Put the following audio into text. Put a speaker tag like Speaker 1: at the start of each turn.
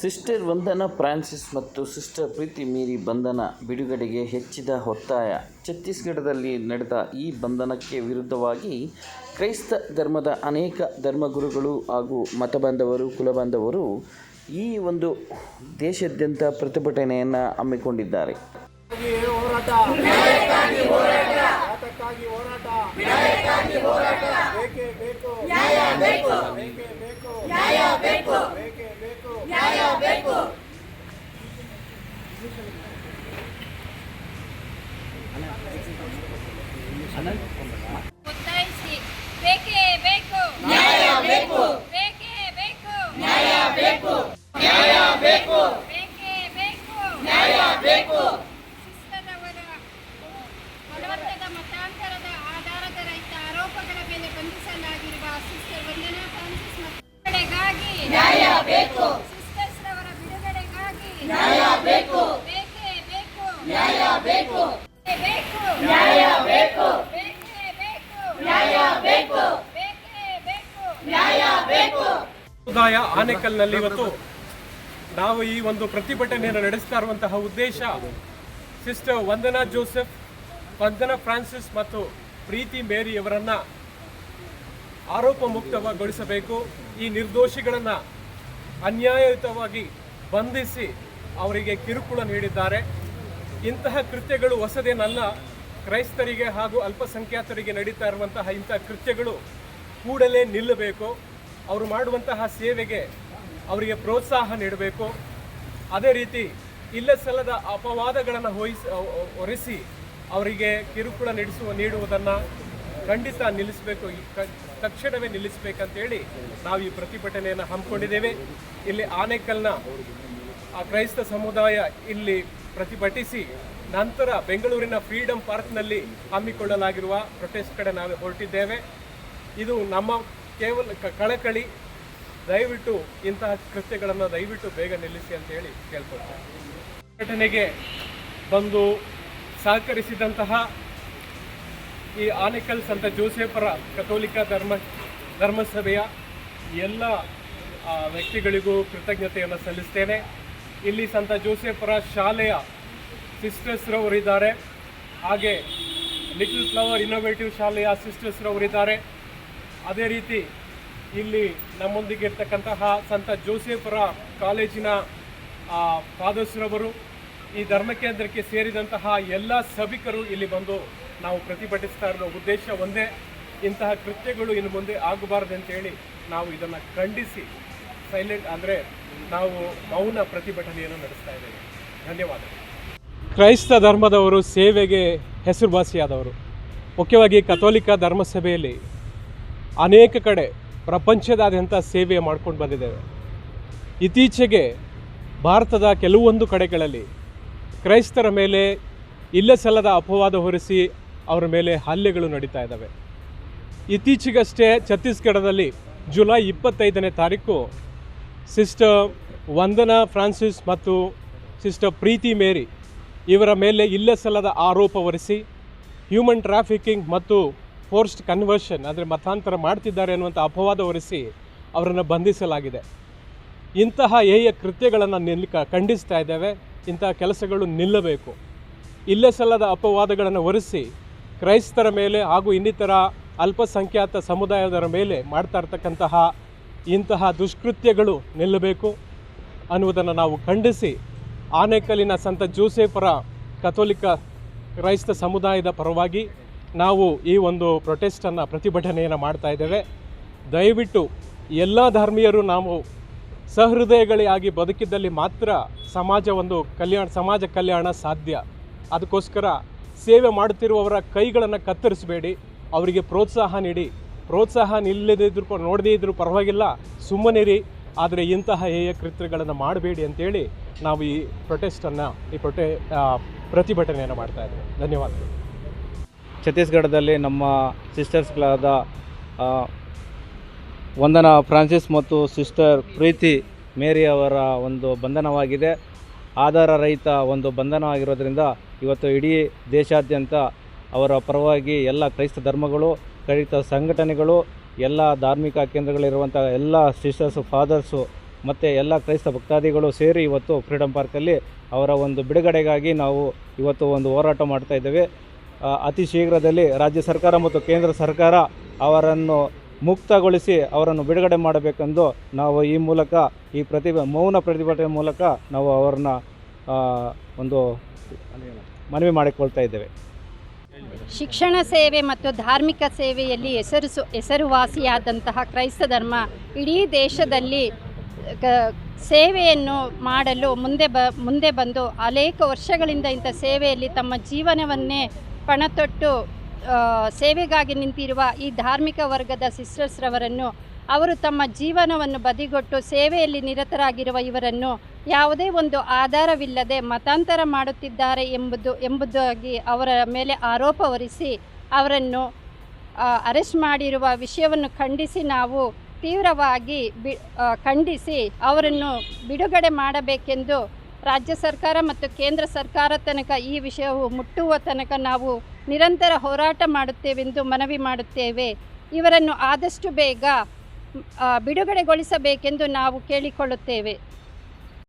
Speaker 1: Sister Vandana Francis ಮತ್ತು sister ಪ್ರೀತಿ Mary ಬಂಧನ ಬಿಡುಗಡೆಗೆ ಹೆಚ್ಚಿದ ಒತ್ತಾಯ. ಛತ್ತೀಸ್ಗಢದಲ್ಲಿ ನಡೆದ ಈ ಬಂಧನಕ್ಕೆ ವಿರುದ್ಧವಾಗಿ ಕ್ರೈಸ್ತ ಧರ್ಮದ ಅನೇಕ ಧರ್ಮಗುರುಗಳು ಹಾಗೂ ಮತಬಾಂಧವರು ಕುಲಬಾಂಧವರು ಈ ಒಂದು ದೇಶಾದ್ಯಂತ ಪ್ರತಿಭಟನೆಯನ್ನು ಹಮ್ಮಿಕೊಂಡಿದ್ದಾರೆ.
Speaker 2: ನ್ಯಾಯಕ್ಕಾಗಿ ಹೋರಾಟ ಯಾತಕ್ಕಾಗಿ ಹೋರಾಟ ಬೇಕೇ ಬೇಕು ಬೇಕೇ ಬೇಕು ಬೇಕೇ ಬೇಕು
Speaker 3: ಒತ್ತಾಯಿಸಿ. ಬೇಕೇ ಬೇಕು. ನ್ಯಾಯ ಬೇಕು. ಬೇಕೇ ಬೇಕು. ನ್ಯಾಯ ಬೇಕು. ನ್ಯಾಯ ಬೇಕು. ಬೇಕೇ ಬೇಕು. ನ್ಯಾಯ ಬೇಕು. ಶಿಸ್ತರವರ ಬಲವಂತದ ಮತಾಂತರದ ಆಧಾರದ ರೈತ ಆರೋಪಗಳ ಮೇಲೆ ಬಂಧಿಸಲಾಗಿರುವ ಸಿಸ್ಟರ್ ವಂದನಾ ಫ್ರಾನ್ಸಿಸ್ ಮತ್ತು ನ್ಯಾಯ ಬೇಕು. ನ್ಯಾಯ ಬೇಕು. ನ್ಯಾಯ ಬೇಕು. ನ್ಯಾಯ ಬೇಕು. ನ್ಯಾಯ ಬೇಕು. ನ್ಯಾಯ ಬೇಕು.
Speaker 4: ಸಮುದಾಯ ಆನೆಕಲ್ನಲ್ಲಿ ಇವತ್ತು ನಾವು ಈ ಒಂದು ಪ್ರತಿಭಟನೆಯನ್ನು ನಡೆಸ್ತಾ ಇರುವಂತಹ ಉದ್ದೇಶ sister Vandana Joseph, Vandana Francis ಮತ್ತು ಪ್ರೀತಿ ಮೇರಿ ಅವರನ್ನ ಆರೋಪ ಮುಕ್ತಗೊಳಿಸಬೇಕು ಈ ನಿರ್ದೋಷಿಗಳನ್ನು ಅನ್ಯಾಯಯುತವಾಗಿ ಬಂಧಿಸಿ ಅವರಿಗೆ ಕಿರುಕುಳ ನೀಡಿದ್ದಾರೆ. ಇಂತಹ ಕೃತ್ಯಗಳು ಹೊಸದೇನಲ್ಲ. ಕ್ರೈಸ್ತರಿಗೆ ಹಾಗೂ ಅಲ್ಪಸಂಖ್ಯಾತರಿಗೆ ನಡೀತಾ ಇರುವಂತಹ ಇಂತಹ ಕೃತ್ಯಗಳು ಕೂಡಲೇ ನಿಲ್ಲಬೇಕು. ಅವರು ಮಾಡುವಂತಹ ಸೇವೆಗೆ ಅವರಿಗೆ ಪ್ರೋತ್ಸಾಹ ನೀಡಬೇಕು. ಅದೇ ರೀತಿ ಇಲ್ಲ ಸಲ್ಲದ ಅಪವಾದಗಳನ್ನು ಹೊಯಿಸಿ ಹೊರಿಸಿ ಅವರಿಗೆ ಕಿರುಕುಳ ನಡೆಸುವ ನೀಡುವುದನ್ನು ಖಂಡಿತ ನಿಲ್ಲಿಸಬೇಕು. ತಕ್ಷಣವೇ ನಿಲ್ಲಿಸಬೇಕಂತೇಳಿ ನಾವು ಈ ಪ್ರತಿಭಟನೆಯನ್ನು ಹಮ್ಮಿಕೊಂಡಿದ್ದೇವೆ. ಇಲ್ಲಿ ಆನೇಕಲ್ನ ಆ ಕ್ರೈಸ್ತ ಸಮುದಾಯ ಇಲ್ಲಿ ಪ್ರತಿಭಟಿಸಿ ನಂತರ ಬೆಂಗಳೂರಿನ ಫ್ರೀಡಂ ಪಾರ್ಕ್ನಲ್ಲಿ ಹಮ್ಮಿಕೊಳ್ಳಲಾಗಿರುವ ಪ್ರೊಟೆಸ್ಟ್ ಕಡೆ ನಾವು ಹೊರಟಿದ್ದೇವೆ. ಇದು ನಮ್ಮ ಕೇವಲ ಕಳಕಳಿ. ದಯವಿಟ್ಟು ಇಂತಹ ಕೃತ್ಯಗಳನ್ನು ದಯವಿಟ್ಟು ಬೇಗ ನಿಲ್ಲಿಸಿ ಅಂತ ಹೇಳಿ ಕೇಳ್ಕೊಳ್ತೇವೆ ಘಟನೆಗೆ ಬಂದು ಸಹಕರಿಸಿದಂತಹ ಈ ಆನೆಕಲ್ ಸಂತ ಜೋಸೆಫರ ಕಥೋಲಿಕ ಧರ್ಮ, ಧರ್ಮಸಭೆಯ ಎಲ್ಲ ವ್ಯಕ್ತಿಗಳಿಗೂ ಕೃತಜ್ಞತೆಯನ್ನು ಸಲ್ಲಿಸ್ತೇನೆ. ಇಲ್ಲಿ ಸಂತ ಜೋಸೆಫರ ಶಾಲೆಯ ಸಿಸ್ಟರ್ಸ್ರವರಿದ್ದಾರೆ ಹಾಗೆ ಲಿಟಲ್ ಫ್ಲವರ್ ಇನ್ನೋವೇಟಿವ್ ಶಾಲೆಯ ಸಿಸ್ಟರ್ಸ್ರವರಿದ್ದಾರೆ ಅದೇ ರೀತಿ ಇಲ್ಲಿ ನಮ್ಮೊಂದಿಗೆ ಇರ್ತಕ್ಕಂತಹ ಸಂತ ಜೋಸೆಫರ ಕಾಲೇಜಿನ ಫಾದರ್ಸ್ರವರು ಈ ಧರ್ಮ ಕೇಂದ್ರಕ್ಕೆ ಸೇರಿದಂತಹ ಎಲ್ಲ ಸಭಿಕರು ಇಲ್ಲಿ ಬಂದು ನಾವು ಪ್ರತಿಭಟಿಸ್ತಾ ಇರೋ ಉದ್ದೇಶ ಒಂದೇ. ಇಂತಹ ಕೃತ್ಯಗಳು ಇನ್ನು ಮುಂದೆ ಆಗಬಾರ್ದು ಅಂತೇಳಿ ನಾವು ಇದನ್ನು ಖಂಡಿಸಿ ಸೈಲೆಂಟ್ ಅಂದರೆ ನಾವು ಮೌನ ಪ್ರತಿಭಟನೆಯನ್ನು ನಡೆಸ್ತಾ ಇದ್ದೇವೆ. ಧನ್ಯವಾದ ಕ್ರೈಸ್ತ ಧರ್ಮದವರು ಸೇವೆಗೆ ಹೆಸರುವಾಸಿಯಾದವರು. ಮುಖ್ಯವಾಗಿ ಕಥೋಲಿಕ ಧರ್ಮಸಭೆಯಲ್ಲಿ ಅನೇಕ ಕಡೆ ಪ್ರಪಂಚದಾದ್ಯಂತ ಸೇವೆ ಮಾಡ್ಕೊಂಡು ಬಂದಿದ್ದೇವೆ. ಇತ್ತೀಚೆಗೆ ಭಾರತದ ಕೆಲವೊಂದು ಕಡೆಗಳಲ್ಲಿ ಕ್ರೈಸ್ತರ ಮೇಲೆ ಇಲ್ಲ ಸಲ್ಲದ ಅಪವಾದ ಹೊರಿಸಿ ಅವರ ಮೇಲೆ ಹಲ್ಲೆಗಳು ನಡೀತಾ ಇದ್ದಾವೆ. ಇತ್ತೀಚೆಗಷ್ಟೇ ಛತ್ತೀಸ್ಗಢದಲ್ಲಿ ಜುಲೈ ಇಪ್ಪತ್ತೈದನೇ ತಾರೀಕು ಸಿಸ್ಟರ್ ವಂದನಾ ಫ್ರಾನ್ಸಿಸ್ ಮತ್ತು ಸಿಸ್ಟರ್ ಪ್ರೀತಿ ಮೇರಿ ಇವರ ಮೇಲೆ ಇಲ್ಲ ಸಲ್ಲದ ಆರೋಪ ಹೊರಿಸಿ ಹ್ಯೂಮನ್ ಟ್ರಾಫಿಕಿಂಗ್ ಮತ್ತು ಫೋರ್ಸ್ಡ್ ಕನ್ವರ್ಷನ್, ಅಂದರೆ ಮತಾಂತರ ಮಾಡ್ತಿದ್ದಾರೆ ಅನ್ನುವಂಥ ಅಪವಾದ ಹೊರಿಸಿ ಅವರನ್ನು ಬಂಧಿಸಲಾಗಿದೆ. ಇಂತಹ ಹೇಯ ಕೃತ್ಯಗಳನ್ನು ನಿಲ್ ಖಂಡಿಸ್ತಾ ಇದ್ದೇವೆ. ಇಂತಹ ಕೆಲಸಗಳು ನಿಲ್ಲಬೇಕು. ಇಲ್ಲೇ ಸಲ್ಲದ ಅಪವಾದಗಳನ್ನು ಹೊರಿಸಿ ಕ್ರೈಸ್ತರ ಮೇಲೆ ಹಾಗೂ ಇನ್ನಿತರ ಅಲ್ಪಸಂಖ್ಯಾತ ಸಮುದಾಯದರ ಮೇಲೆ ಮಾಡ್ತಾ ಇರ್ತಕ್ಕಂತಹ ಇಂತಹ ದುಷ್ಕೃತ್ಯಗಳು ನಿಲ್ಲಬೇಕು ಅನ್ನುವುದನ್ನು ನಾವು ಖಂಡಿಸಿ ಆನೇಕಲ್ಲಿನ ಸಂತ ಜೋಸೆಫರ ಕಥೋಲಿಕ ಕ್ರೈಸ್ತ ಸಮುದಾಯದ ಪರವಾಗಿ ನಾವು ಈ ಒಂದು ಪ್ರೊಟೆಸ್ಟನ್ನು, ಪ್ರತಿಭಟನೆಯನ್ನು ಮಾಡ್ತಾ ಇದ್ದೇವೆ. ದಯವಿಟ್ಟು ಎಲ್ಲ ಧರ್ಮೀಯರು ನಾವು ಸಹೃದಯಗಳಾಗಿ ಬದುಕಿದ್ದಲ್ಲಿ ಮಾತ್ರ ಸಮಾಜ ಒಂದು ಕಲ್ಯಾಣ, ಸಮಾಜ ಕಲ್ಯಾಣ ಸಾಧ್ಯ. ಅದಕ್ಕೋಸ್ಕರ ಸೇವೆ ಮಾಡುತ್ತಿರುವವರ ಕೈಗಳನ್ನು ಕತ್ತರಿಸಬೇಡಿ. ಅವರಿಗೆ ಪ್ರೋತ್ಸಾಹ ನೀಡಿ. ಪ್ರೋತ್ಸಾಹ ನಿಲ್ಲದಿದ್ರು ನೋಡದೇ ಇದ್ದರೂ ಪರವಾಗಿಲ್ಲ ಸುಮ್ಮನಿರಿ ಆದರೆ ಇಂತಹ ಹೇಯ ಕೃತ್ಯಗಳನ್ನು ಮಾಡಬೇಡಿ ಅಂತೇಳಿ ನಾವು ಈ ಪ್ರೊಟೆಸ್ಟನ್ನು, ಈ ಪ್ರೊಟೆ ಪ್ರತಿಭಟನೆಯನ್ನು ಮಾಡ್ತಾ ಇದ್ದೀವಿ ಧನ್ಯವಾದಗಳು.
Speaker 5: ಛತ್ತೀಸ್ಗಢದಲ್ಲಿ ನಮ್ಮ ಸಿಸ್ಟರ್ಸ್ಗಳಾದ ವಂದನಾ ಫ್ರಾನ್ಸಿಸ್ ಮತ್ತು ಸಿಸ್ಟರ್ ಪ್ರೀತಿ ಮೇರಿ ಅವರ ಒಂದು ಬಂಧನವಾಗಿದೆ. ಆಧಾರ ರಹಿತ ಒಂದು ಬಂಧನವಾಗಿರೋದ್ರಿಂದ ಇವತ್ತು ಇಡೀ ದೇಶಾದ್ಯಂತ ಅವರ ಪರವಾಗಿ ಎಲ್ಲ ಕ್ರೈಸ್ತ ಧರ್ಮಗಳು ಕ್ರೈಸ್ತ ಸಂಘಟನೆಗಳು, ಎಲ್ಲ ಧಾರ್ಮಿಕ ಕೇಂದ್ರಗಳಿರುವಂಥ ಎಲ್ಲ ಸಿಸ್ಟರ್ಸು, ಫಾದರ್ಸು, ಮತ್ತು ಎಲ್ಲ ಕ್ರೈಸ್ತ ಭಕ್ತಾದಿಗಳು ಸೇರಿ ಇವತ್ತು ಫ್ರೀಡಮ್ ಪಾರ್ಕಲ್ಲಿ ಅವರ ಒಂದು ಬಿಡುಗಡೆಗಾಗಿ ನಾವು ಇವತ್ತು ಒಂದು ಹೋರಾಟ ಮಾಡ್ತಾ ಇದ್ದೇವೆ. ಅತಿ ಶೀಘ್ರದಲ್ಲಿ ರಾಜ್ಯ ಸರ್ಕಾರ ಮತ್ತು ಕೇಂದ್ರ ಸರ್ಕಾರ ಅವರನ್ನು ಮುಕ್ತಗೊಳಿಸಿ ಅವರನ್ನು ಬಿಡುಗಡೆ ಮಾಡಬೇಕೆಂದು ನಾವು ಈ ಮೂಲಕ, ಈ ಪ್ರತಿಭೆ, ಮೌನ ಪ್ರತಿಭಟನೆ ಮೂಲಕ ನಾವು ಅವರನ್ನ ಒಂದು ಮನವಿ ಮಾಡಿಕೊಳ್ತಾ ಇದ್ದೇವೆ.
Speaker 6: ಶಿಕ್ಷಣ ಸೇವೆ ಮತ್ತು ಧಾರ್ಮಿಕ ಸೇವೆಯಲ್ಲಿ ಹೆಸರು ಹೆಸರುವಾಸಿಯಾದಂತಹ ಕ್ರೈಸ್ತ ಧರ್ಮ ಇಡೀ ದೇಶದಲ್ಲಿ ಸೇವೆಯನ್ನು ಮಾಡಲು ಮುಂದೆ ಬ, ಮುಂದೆ ಬಂದು ಅನೇಕ ವರ್ಷಗಳಿಂದ ಇಂಥ ಸೇವೆಯಲ್ಲಿ ತಮ್ಮ ಜೀವನವನ್ನೇ ಪಣತೊಟ್ಟು ಸೇವೆಗಾಗಿ ನಿಂತಿರುವ ಈ ಧಾರ್ಮಿಕ ವರ್ಗದ ಸಿಸ್ಟರ್ಸ್ರವರನ್ನು ಅವರು ತಮ್ಮ ಜೀವನವನ್ನು ಬದಿಗೊಟ್ಟು ಸೇವೆಯಲ್ಲಿ ನಿರತರಾಗಿರುವ ಇವರನ್ನು ಯಾವುದೇ ಒಂದು ಆಧಾರವಿಲ್ಲದೆ ಮತಾಂತರ ಮಾಡುತ್ತಿದ್ದಾರೆ ಎಂಬುದು, ಎಂಬುದಾಗಿ ಅವರ ಮೇಲೆ ಆರೋಪ ಹೊರಿಸಿ ಅವರನ್ನು ಅರೆಸ್ಟ್ ಮಾಡಿರುವ ವಿಷಯವನ್ನು ಖಂಡಿಸಿ ನಾವು ತೀವ್ರವಾಗಿ ಬಿ ಖಂಡಿಸಿ ಅವರನ್ನು ಬಿಡುಗಡೆ ಮಾಡಬೇಕೆಂದು ರಾಜ್ಯ ಸರ್ಕಾರ ಮತ್ತು ಕೇಂದ್ರ ಸರ್ಕಾರ ತನಕ ಈ ವಿಷಯವು ಮುಟ್ಟುವ ತನಕ ನಾವು ನಿರಂತರ ಹೋರಾಟ ಮಾಡುತ್ತೇವೆಂದು ಮನವಿ ಮಾಡುತ್ತೇವೆ. ಇವರನ್ನು ಆದಷ್ಟು ಬೇಗ ಬಿಡುಗಡೆಗೊಳಿಸಬೇಕೆಂದು ನಾವು ಕೇಳಿಕೊಳ್ಳುತ್ತೇವೆ.